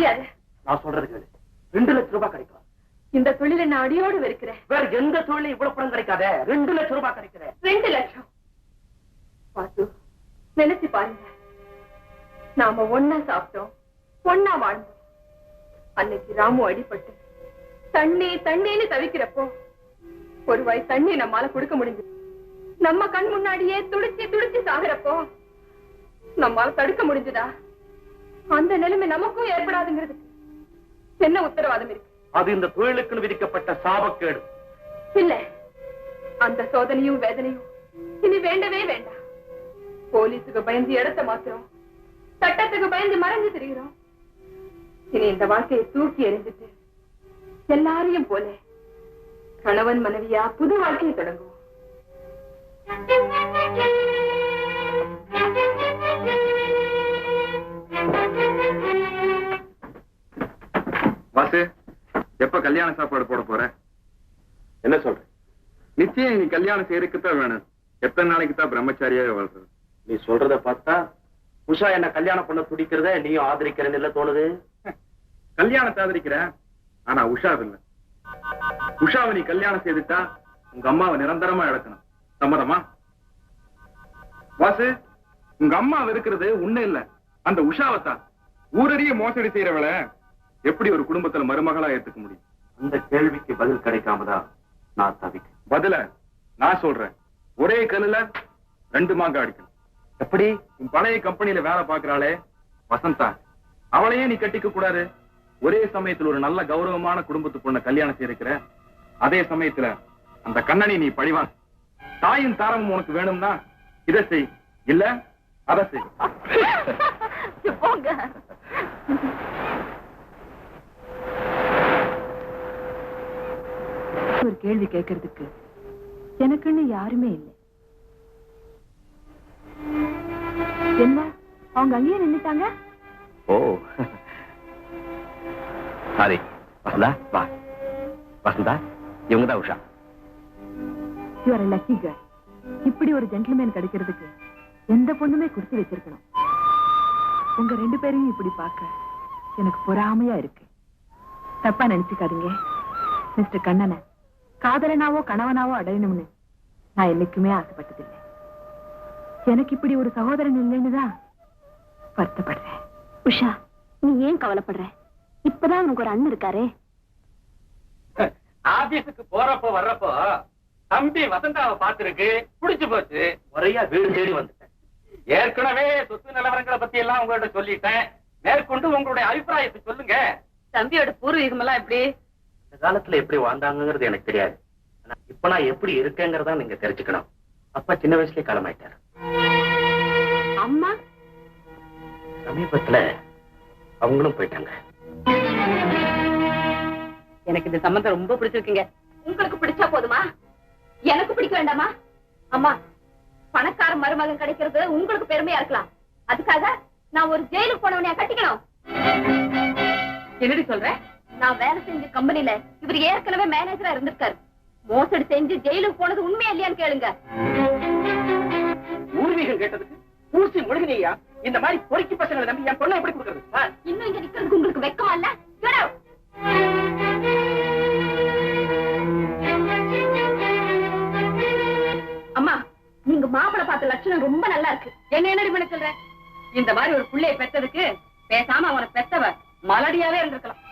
முடியாது நான் சொல்றது கேளு. ரெண்டு லட்சம் ரூபாய் கிடைக்கும். இந்த தொழிலை நான் அடியோடு வெறுக்கிறேன். வேற எந்த தொழிலும் இவ்வளவு பணம் கிடைக்காத. ரெண்டு லட்சம் ரூபாய் கிடைக்கிற ரெண்டு லட்சம். பாத்து நினைச்சு பாருங்க. நாம ஒன்னா சாப்பிட்டோம் ஒன்னா வாழ்ந்தோம். அன்னைக்கு ராமு அடிபட்டு தண்ணி தண்ணின்னு தவிக்கிறப்போ ஒரு வாய் தண்ணி நம்மால கொடுக்க முடிஞ்சது. நம்ம கண் முன்னாடியே துடிச்சு துடிச்சு சாகுறப்போ நம்மால தடுக்க முடிஞ்சதா? அந்த நிலைமை நமக்கும் ஏற்படாதுங்கிறதுக்கு என்ன உத்தரவாதம் இருக்கு? அது இந்த தொழிலுக்கு விதிக்கப்பட்ட சாபக்கேடு. இல்ல. அந்த சோதனையும் வேதனையும் இனி வேண்டவே வேண்டாம். போலீஸுக்கு பயந்து இடத்த மாத்துறோம் சட்டத்துக்கு பயந்து மறைஞ்சு திரிகிறோம். இனி இந்த வாழ்க்கையை தூக்கி எறிஞ்சிட்டு எல்லாரையும் போல கணவன் மனைவியா புது வாழ்க்கையை தொடங்குவோம். வாசு எப்ப கல்யாண சாப்பாடு போட போற? என்ன சொல்ற? நிச்சயம் நீ கல்யாணம் செய்யறதுக்குத்தான் வேணும். எத்தனை நாளைக்கு தான் பிரம்மச்சாரியாவே வாழ்றது? நீ சொல்றத பார்த்தா உஷா என்ன கல்யாணம் பண்ண துடிக்கிறத நீயும் ஆதரிக்கிறேன்னு இல்ல தோணுது? கல்யாணத்தை ஆதரிக்கிற ஆனா உஷா இல்ல. உஷாவை நீ கல்யாணம் செய்துட்டா உங்க அம்மாவை நிரந்தரமா இழக்கணும். சம்மதமா? வாசு உங்க அம்மா இருக்கிறது உன்ன இல்ல. அந்த உஷாவைத்தான். ஊரடிய மோசடி செய்யறவளை. எப்படி ஒரு குடும்பத்துல மருமகளா ஏத்துக்க முடியும்? அந்த கேள்விக்கு பதில் கிடைக்காம தான் நான் தவிக்கிறேன். பதில நான் சொல்றேன். ஒரே கல்லுல ரெண்டு மாங்காய் அடிக்கணும். எப்படி? உன் பழைய கம்பெனில வேலை பாக்குறாளே வசந்தா. அவளையே நீ கட்டிக்க கூடாது. ஒரே சமயத்துல ஒரு நல்ல கௌரவமான குடும்பத்து பொண்ண கல்யாணம் செய்திருக்கிற. அதே சமயத்துல அந்த கண்ணனை நீ பழிவான் தாயும் தாரமும் உனக்கு வேணும்னா இதை செய். இல்ல அதை செய். ஒரு கேள்வி கேட்கறதுக்கு எனக்குன்னு யாருமே இல்லை. என்ன அவங்க அங்கேயே நின்னுட்டாங்க? ஓ. சாரி வசந்தா வா. வசந்தா இவங்க தான் Usha. You are lucky girl இப்படி ஒரு ஜென்டில்மேன் கிடைக்கிறதுக்கு எந்த பொண்ணுமே கொடுத்து வச்சிருக்கணும். உங்க ரெண்டு பேரையும் இப்படி பார்க்க எனக்கு பொறாமையா இருக்கு. தப்பா நினைச்சுக்காதீங்க மிஸ்டர் கண்ணனை. காதலனாவோ கணவனாவோ அடையணும்னு நான் என்னைக்குமே ஆசைப்பட்டதில்லை. எனக்கு இப்படி ஒரு சகோதரன் இல்லைன்னு தான் வருத்தப்படுறேன். உஷா நீ ஏன் கவலைப்படுற? இப்பதான் உனக்கு ஒரு அண்ணன் இருக்காரே. ஆபீஸுக்கு போறப்போ வர்றப்போ தம்பி வசந்தாவை பார்த்திருக்கு புடிச்சு போச்சு. முறையா வீடு தேடி வந்துட்டேன். ஏற்கனவே சொத்து நிலவரங்களை பத்தி எல்லாம் உங்கள்ட்ட சொல்லிட்டேன். மேற்கொண்டு உங்களுடைய அபிப்பிராயத்தை சொல்லுங்க. தம்பியோட பூர்வீகம் எல்லாம் எப்படி? இந்த காலத்துல எப்படி வாழ்ந்தாங்கிறது எனக்கு தெரியாது. ஆனா இப்ப நான் எப்படி இருக்கேங்கிறதா நீங்க தெரிஞ்சுக்கணும். அப்பா சின்ன வயசுலயே காலமாயிட்டாரு. அம்மா? சமீபத்துல அவங்களும் போயிட்டாங்க. எனக்கு இந்த சம்பந்தம் ரொம்ப பிடிச்சிருக்குங்க. உங்களுக்கு பிடிச்சா போதுமா? எனக்கு பிடிக்க வேண்டாமா? அம்மா பணக்கார மருமகன் கிடைக்கிறது உங்களுக்கு பெருமையா இருக்கலாம். அதுக்காக நான் ஒரு ஜெயிலுக்கு போனவனையா கட்டிக்கணும். என்னடி சொல்ற? நான் வேலை செஞ்ச கம்பெனில இவர் ஏற்கனவே மேனேஜரா இருந்திருக்காரு. மோசடி செஞ்சு ஜெயிலுக்கு போனது உண்மையா இல்லையான்னு கேளுங்க. பூர்வீகம் கேட்டதுக்கு பூசி முழுகினியா இந்த மாதிரி பொறுக்கி பசங்களை நம்பி என் பொண்ணை எப்படி கொடுக்கறது? இன்னும் இங்க நிக்கிறதுக்கு உங்களுக்கு வெக்கமா இல்ல. அம்மா நீங்க மாப்பிளை பார்த்த லட்சணம் ரொம்ப நல்லா இருக்கு. என்ன என்னடி பண்ண சொல்ற? இந்த மாதிரி ஒரு புள்ளைய பெத்ததுக்கு பேசாம அவனை பெத்தவ மலடியாவே இருந்திருக்கலாம்.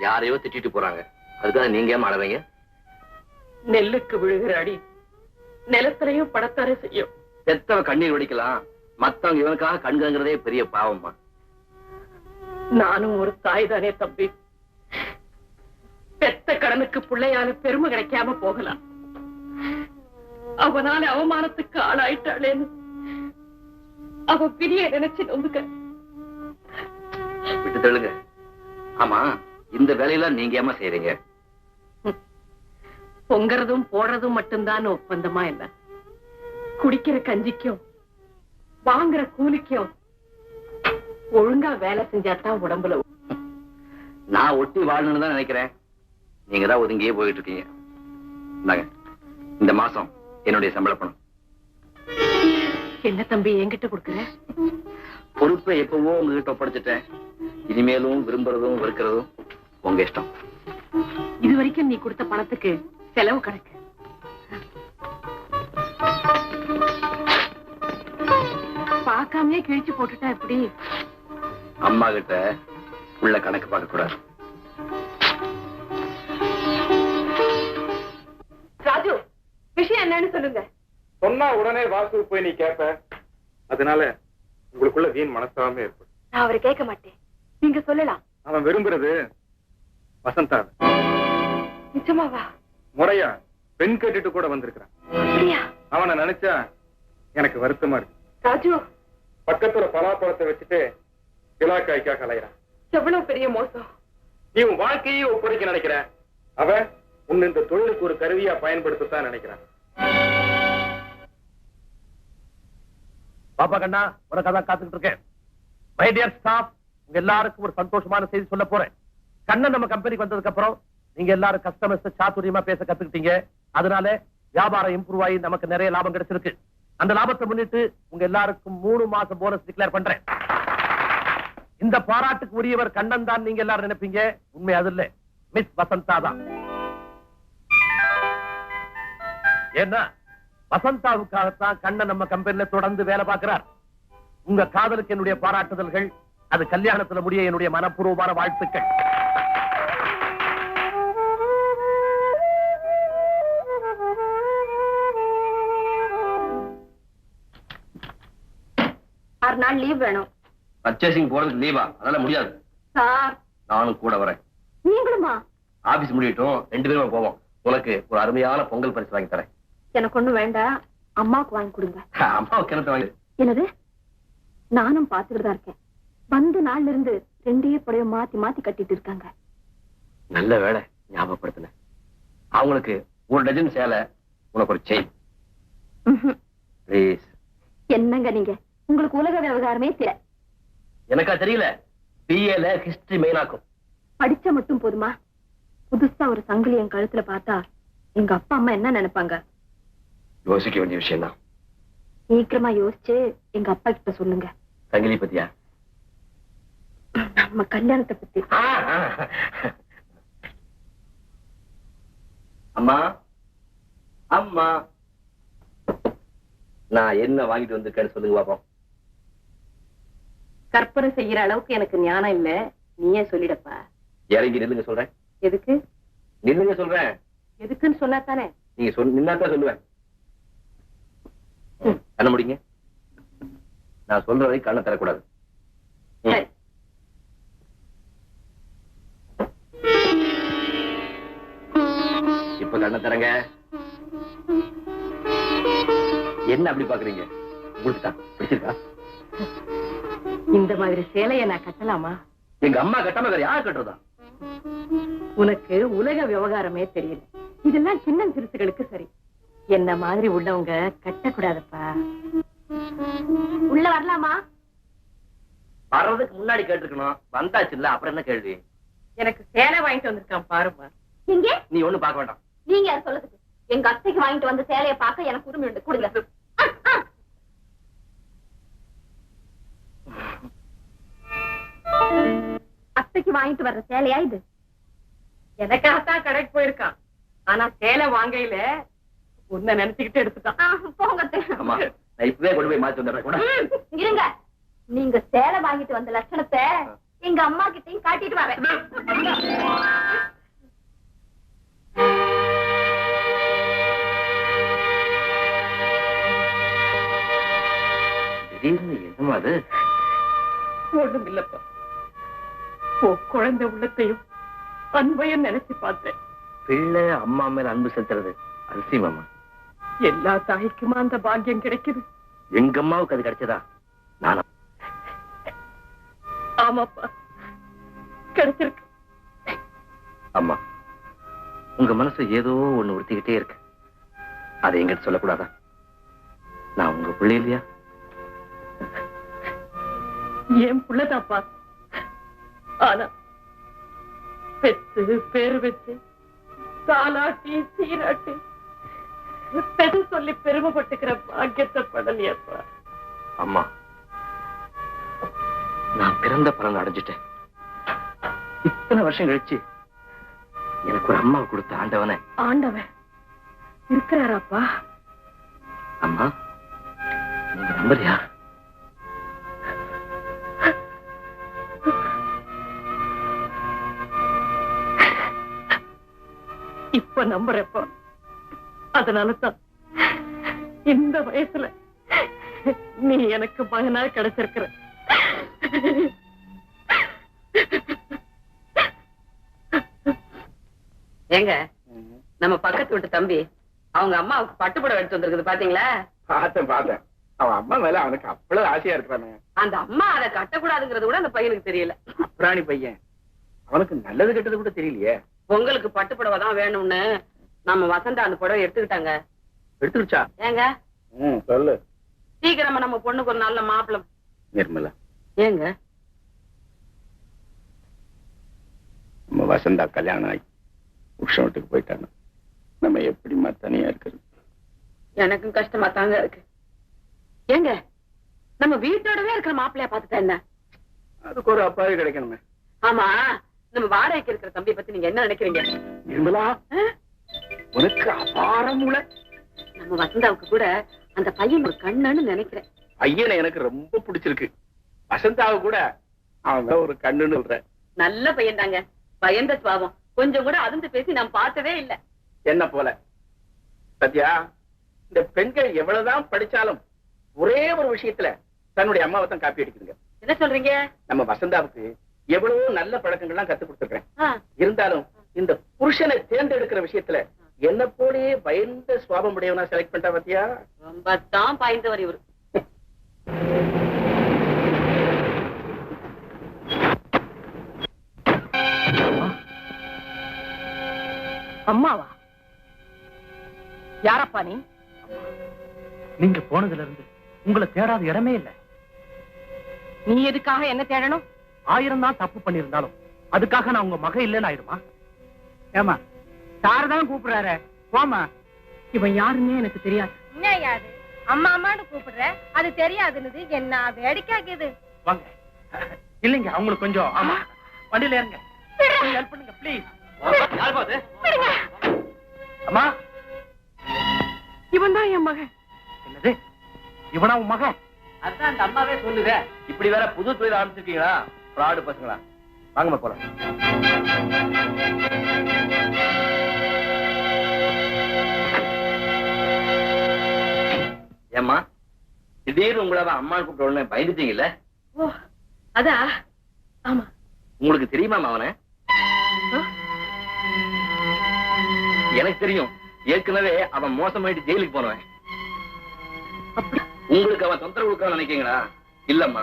யாரையோ திட்டிட்டு போறாங்க. அதுக்காக நீங்க ஏன் அழவீங்க நெல்லுக்கு விழுகிற அடி. நிலத்திலையும் படத்தாரே செய்யும். பெத்தவ கண்ணீர் வடிக்கலாம். மத்தவங்க இவனுக்காக கண்கங்கிறதே பெரிய பாவம்மா. நானும் ஒரு தாய் தானே தம்பி. பெத்த கடனுக்கு பிள்ளையால பெருமை கிடைக்காம போகலாம். அவனால அவமானத்துக்கு ஆளாயிட்டாளேன்னு அவ பிரிய நினைச்சு நொந்துக்க விட்டு தள்ளுங்க. ஆமா. இந்த வேலையெல்லாம் நீங்க ஏமா செய்யறீங்க பொங்கறதும் போடுறதும் மட்டும்தான் ஒப்பந்தமா இல்ல குடிக்கிற கஞ்சிக்கும் வாங்குற கூலிக்கும் ஒழுங்கா வேலை செஞ்சாதான் உடம்புல நான் ஒட்டி வாழணும்னு தான் நினைக்கிறேன். நீங்க தான் ஒதுங்கியே போயிட்டு இருக்கீங்க இந்தாங்க இந்த மாசம் என்னுடைய சம்பள பணம். என்ன தம்பி என்கிட்ட கொடுக்குற? பொறுப்பை எப்பவோ உங்ககிட்ட ஒப்படைச்சிட்டேன். இனிமேலும் விரும்புறதும் வெறுக்கிறதும் உங்க இஷ்டம். இது வரைக்கும் நீ கொடுத்த பணத்துக்கு செலவு கணக்கு. பார்க்காமயே கிழிச்சு போட்டுட்டா எப்படி? அம்மா கிட்ட உள்ள கணக்கு பார்க்க கூடாது. ராஜு விஷயம் என்னன்னு சொல்லுங்க. சொன்னா உடனே வாசு போய் நீ கேப்ப. அதனால உங்களுக்குள்ள வீண் மனஸ்தாபமே ஏற்படும். நான் அவரை கேட்க மாட்டேன். நீங்க சொல்லலாம். அவன் விரும்புறது வசந்தா நிஜமாவா? முறையா பெண் கேட்டுட்டு கூட வந்திருக்கிறான். அப்படியா? அவனை நினைச்சா எனக்கு வருத்தமா இருக்கு. ராஜு. பக்கத்துல பலாப்பழத்தை வச்சுட்டு விழாக்காய்க்காக அலைகிறான் எவ்வளவு பெரிய மோசம். நீ உன் வாழ்க்கையே ஒப்படைக்க நினைக்கிற. அவன் உன்னை இந்த தொழிலுக்கு ஒரு கருவியா பயன்படுத்தத்தான் நினைக்கிறான். பாப்பா கண்ணா உனக்கு அதான் காத்துக்கிட்டு இருக்கேன். மை டியர் ஸ்டாஃப் உங்க எல்லாருக்கும் ஒரு சந்தோஷமான செய்தி சொல்ல போறேன். கண்ணன் நம்ம கம்பெனிக்கு வந்ததுக்கு அப்புறம் நீங்க எல்லாரும் கஸ்டமர்ஸ் சாத்துரியமா பேச கத்துக்கிட்டீங்க. அதனால வியாபாரம் இம்ப்ரூவ் ஆகி நமக்கு நிறைய லாபம் கிடைச்சிருக்கு. அந்த லாபத்தை முன்னிட்டு உங்க எல்லாருக்கும் மூணு மாசம் போனஸ் டிக்ளேர் பண்றேன். இந்த பாராட்டுக்கு உரியவர் கண்ணன் தான் நீங்க எல்லாரும் நினைப்பீங்க. உண்மை அது இல்ல. மிஸ் வசந்தா தான். ஏன்னா வசந்தாவுக்காகத்தான் கண்ணன் நம்ம கம்பெனில தொடர்ந்து வேலை பார்க்கிறார். உங்க காதலுக்கு என்னுடைய பாராட்டுதல்கள் அது கல்யாணத்துல முடிய என்னுடைய மனப்பூர்வமான வாழ்த்துக்கள். நாள் லீவ் வேணும். பர்ச்சேசிங் போறதுக்கு லீவா அதெல்லாம் முடியாது. சார். நானும் கூட வரேன். நீங்களுமா? ஆபீஸ் முடியட்டும். ரெண்டு பேரும் போவோம். உனக்கு ஒரு அருமையான பொங்கல் பரிசு வாங்கி தரேன். எனக்கு ஒண்ணும் வேண்டாம். அம்மாவுக்கு வாங்கி கொடுங்க. அம்மாவுக்கு கிணத்து வாங்கி என்னது? நானும் பாத்துக்கிட்டு தான் இருக்கேன். வந்த நாள்ல இருந்து ரெண்டே புடவை மாத்தி மாத்தி கட்டிட்டு இருக்காங்க. நல்ல வேலை ஞாபகப்படுத்தின. அவங்களுக்கு ஒரு டஜன் சேலை உனக்கு ஒரு செயின். ப்ளீஸ் என்னங்க நீங்க? உங்களுக்கு உலக விவகாரமே தெரியல எனக்கா தெரியல? பிஏல ஹிஸ்டரி மெயினாக்கும் படிச்ச மட்டும் போதுமா? புதுசா ஒரு சங்கிலி என் கழுத்துல பார்த்தா எங்க அப்பா அம்மா என்ன நினைப்பாங்க? யோசிக்க வேண்டிய விஷயம் தான் சீக்கிரமா யோசிச்சு எங்க அப்பா கிட்ட சொல்லுங்க. சங்கிலி பத்தியா? நம்ம கல்யாணத்தை பத்தி. அம்மா அம்மா. நான் என்ன வாங்கிட்டு வந்திருக்கேன்னு சொல்லுங்க பாப்போம். கற்பனை செய்யற அளவுக்கு எனக்கு ஞானம் இல்ல. நீயே சொல்லிடப்பா. இறங்கி நில்லுங்க சொல்றேன். எதுக்கு? நில்லுங்க சொல்றேன். எதுக்குன்னு சொன்னா தானே நீங்க சொல் நின்னாதான் சொல்லுவேன். கண்ண முடிங்க. நான் சொல்ற வரைக்கும் கண்ணை தரக்கூடாது. இப்ப கண்ணை தரங்க என்ன அப்படி பாக்குறீங்க? உங்களுக்கு தான். பிடிச்சிருக்கா? இந்த மாதிரி சேலைய நான் கட்டலாமா? எங்க அம்மா கட்டாம வேற யார் கட்டுறதா? உனக்கு உலக விவகாரமே தெரியல. இதெல்லாம் சின்ன சிறுசுகளுக்கு சரி. என்ன மாதிரி உள்ளவங்க கட்டக்கூடாதுப்பா. உள்ள வரலாமா? வர்றதுக்கு முன்னாடி கேட்டிருக்கணும். வந்தாச்சு இல்ல அப்புறம் என்ன கேள்வி? எனக்கு சேலை வாங்கிட்டு வந்திருக்கான் பாருமா எங்க? நீ ஒண்ணும் பார்க்க வேண்டாம். நீங்க யார் சொல்லுதுக்கு எங்க அத்தைக்கு வாங்கிட்டு வந்த சேலைய பார்க்க எனக்கு உரிமை உண்டு. கொடுங்க. அத்தைக்கு வாங்கிட்டு வர்ற சேலையா இது? எனக்காகத்தான் கடைக்கு போயிருக்கான். ஆனா சேலை வாங்கையில உன்னை நினைச்சுக்கிட்டு எடுத்துட்டான். போங்க. இப்பவே கொண்டு போய் மாத்தி வந்துடுறேன். இருங்க. நீங்க சேலை வாங்கிட்டு வந்த லட்சணத்தை எங்க அம்மா கிட்டயும் காட்டிட்டு வரேன். திடீர்னு என்னமா அது? ஒண்ணும் இல்லப்பா குழந்தை உள்ளத்தையும் அன்பையும் நினைச்சு பார்த்தேன் பிள்ளை அம்மா மேல அன்பு செலுத்துறது அதிசயமாமா எல்லா தாய்க்குமா அந்த பாக்கியம் கிடைக்குது? எங்க அம்மாவுக்கு அது கிடைச்சதா? நானா? ஆமாப்பா கிடைச்சிருக்கு. அம்மா உங்க மனசு ஏதோ ஒண்ணு உறுத்திக்கிட்டே இருக்கு. அதை எங்கிட்ட சொல்லக்கூடாதா? நான் உங்க பிள்ளை இல்லையா? என் புள்ளதாப்பா. ஆனா பெத்து பேரு வச்சு தாலாட்டி சீராட்டி பெரு சொல்லி பெருமைப்பட்டுக்கிற பாக்கியத்தை படலையப்பா அம்மா நான் பிறந்த பலன் அடைஞ்சிட்டேன். இத்தனை வருஷம் கழிச்சு எனக்கு ஒரு அம்மா கொடுத்த ஆண்டவனை. ஆண்டவன் இருக்கிறாராப்பா. அம்மா நீங்க நம்பலையா? இப்ப நம்புறப்போ. அதனாலதான் இந்த வயசுல நீ எனக்கு மகனா கிடைச்சிருக்கிற. ஏங்க நம்ம பக்கத்து வீட்டு தம்பி அவங்க அம்மாவுக்கு பட்டுப்புடவை எடுத்து வந்திருக்குது பாத்தீங்களா? பார்த்தேன் பார்த்தேன். அவன் அம்மா மேல அவனுக்கு அவ்வளவு ஆசையா இருக்கிறானே. அந்த அம்மா அதை கட்டக்கூடாதுங்கிறது கூட அந்த பையனுக்கு தெரியல. அப்புறாணி பையன். அவனுக்கு நல்லது கெட்டது கூட தெரியலையே. பொங்கலுக்கு பட்டுப்புடவை தான் வேணும்னு நம்ம வசந்தா அந்த புடவை எடுத்துக்கிட்டாங்க. எடுத்துருச்சா ஏங்க? ம் சொல்லு. சீக்கிரமா நம்ம பொண்ணுக்கு ஒரு நல்ல மாப்பிள்ளை. நிர்மலா. ஏங்க? நம்ம வசந்தா கல்யாணம் ஆகி புருஷன் வீட்டுக்கு போயிட்டாங்க. நம்ம எப்படிம்மா தனியா இருக்கிறது? எனக்கும் கஷ்டமா தாங்க இருக்கு. ஏங்க நம்ம வீட்டோடவே இருக்கிற மாப்பிள்ளைய பாத்துட்டா என்ன? அதுக்கு ஒரு அப்பாவே கிடைக்கணுமே. ஆமா. நம்ம வாடகைக்கு இருக்கிற தம்பியை பத்தி நீங்க என்ன நினைக்கிறீங்க? நிர்மலா? உனக்கு அபாரம் உள்ள நம்ம வசந்தாவுக்கு கூட அந்த பையன் ஒரு கண்ணுன்னு நினைக்கிறேன். பையனை எனக்கு ரொம்ப பிடிச்சிருக்கு. வசந்தாவை கூட அவன் ஒரு கண்ணுன்னு சொல்ற. நல்ல பையன் தாங்க பயந்த சுவாபம் கொஞ்சம் கூட அதிர்ந்து பேசி நான் பார்த்ததே இல்ல. என்ன போல? சத்யா இந்த பெண்கள் எவ்வளவுதான் படிச்சாலும் ஒரே ஒரு விஷயத்துல தன்னுடைய அம்மாவை தான் காப்பி அடிக்குதுங்க. என்ன சொல்றீங்க? நம்ம வசந்தாவுக்கு எவ்வளவு நல்ல பழக்கங்கள்லாம் கத்து கொடுத்துருக்கேன். இருந்தாலும் இந்த புருஷனை தேர்ந்தெடுக்கிற விஷயத்துல என்ன போலயே பயந்த சுவாபம் உடையவனா செலக்ட் பண்ணிட்டா பாத்தியா? ரொம்ப தான் பாய்ந்தவர் இவரு. அம்மாவா? யாரப்பா நீ? நீங்க போனதுல இருந்து உங்களை தேடாத இடமே இல்ல. நீ எதுக்காக என்ன தேடணும்? ஆயிரம் தான் தப்பு பண்ணிருந்தாலும் அதுக்காக நான் உங்க மக இல்லைன்னு ஆயிடுமா? ஏமா சாரதான் கூப்பிடுறாரு. போமா இவன் யாருன்னே எனக்கு தெரியாது. என்ன யாது அம்மா அம்மான்னு கூப்பிடுற? அது தெரியாதுன்னு என்ன வேடிக்கைக்குது வாங்க. இல்லைங்க அவங்களுக்கு கொஞ்சம் ஆமா. வண்டியில ஏறுங்க. ஹெல்ப் பண்ணுங்க ப்ளீஸ் யார் அம்மா. இவன் தான் என் மகன். என்னது? இவனா உன் மகன்? அதான் அந்த அம்மாவே சொல்லுங்க இப்படி வேற புது தொழில் ஆரம்பிச்சிருக்கீங்களா? ஃப்ராடு பசங்களா? வாங்கம்மா போலாம். ஏம்மா திடீர்னு உங்களை அவன் அம்மா கூப்பிட்ட உடனே பயந்துட்டீங்கல்ல? ஓ அதா? ஆமா. உங்களுக்கு தெரியுமா அவனை? எனக்கு தெரியும். ஏற்கனவே அவன் மோசமாயிட்டு ஜெயிலுக்கு போனவன். உங்களுக்கு அவன் தொந்தரவு நினைக்கீங்களா இல்லம்மா.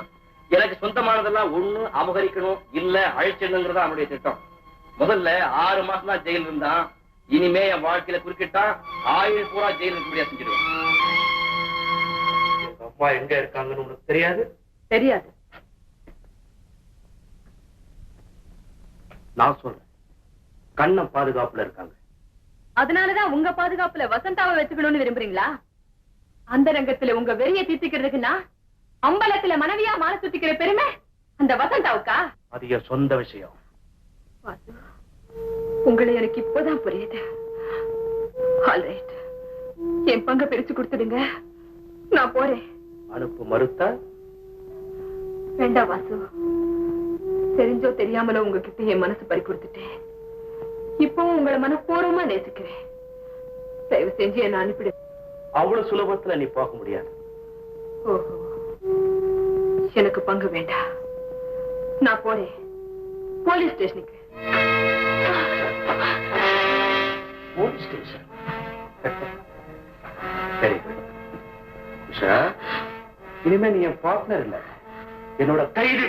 எனக்கு சொந்தமானதெல்லாம் ஒண்ணு அபகரிக்கணும் இல்ல அழிச்சிடணுங்கிறதா அவனுடைய திட்டம். முதல்ல ஆறு மாசம் தான் ஜெயில் இருந்தான் இனிமே என் வாழ்க்கையில குறுக்கிட்டா ஆயுள் பூரா ஜெயில் இருக்க முடியாது செஞ்சிடுவேன். அம்மா எங்க இருக்காங்கன்னு உனக்கு தெரியாது? தெரியாது. நான் சொல்றேன். கண்ணம் பாதுகாப்புல இருக்காங்க. அதனாலதான் உங்க பாதுகாப்புல வசந்தாவை வச்சுக்கணும்னு விரும்புறீங்களா? அந்த ரங்கத்துல உங்க வெறிய தீர்த்துக்கிறதுக்குன்னா அம்பலத்துல மனைவியா மாலை சுத்திக்கிற பெருமை அந்த வசந்தாவுக்கா? அது என் சொந்த விஷயம். உங்களை எனக்கு இப்போதான் புரியுது. ஆல்ரைட் என் பங்க பிரிச்சு கொடுத்துடுங்க. நான் போறேன். அனுப்பு மறுத்தா? வேண்டாம் வாசு. தெரிஞ்சோ தெரியாமலோ உங்ககிட்ட என் மனசு பறி கொடுத்துட்டேன். இப்போ உங்களை மனப்பூர்வமா நேசிக்கிறேன். தயவு செஞ்சு என்ன அனுப்பிடு. அவ்வளவு சுலபத்துல நீ போக முடியாது. ஓஹோ. எனக்கு பங்கு வேண்டாம் நான் போறேன். போலீஸ் ஸ்டேஷனுக்கு. Police station? சரி. உஷா இனிமே நீ என் பார்ட்னர் இல்ல. என்னோட கைது.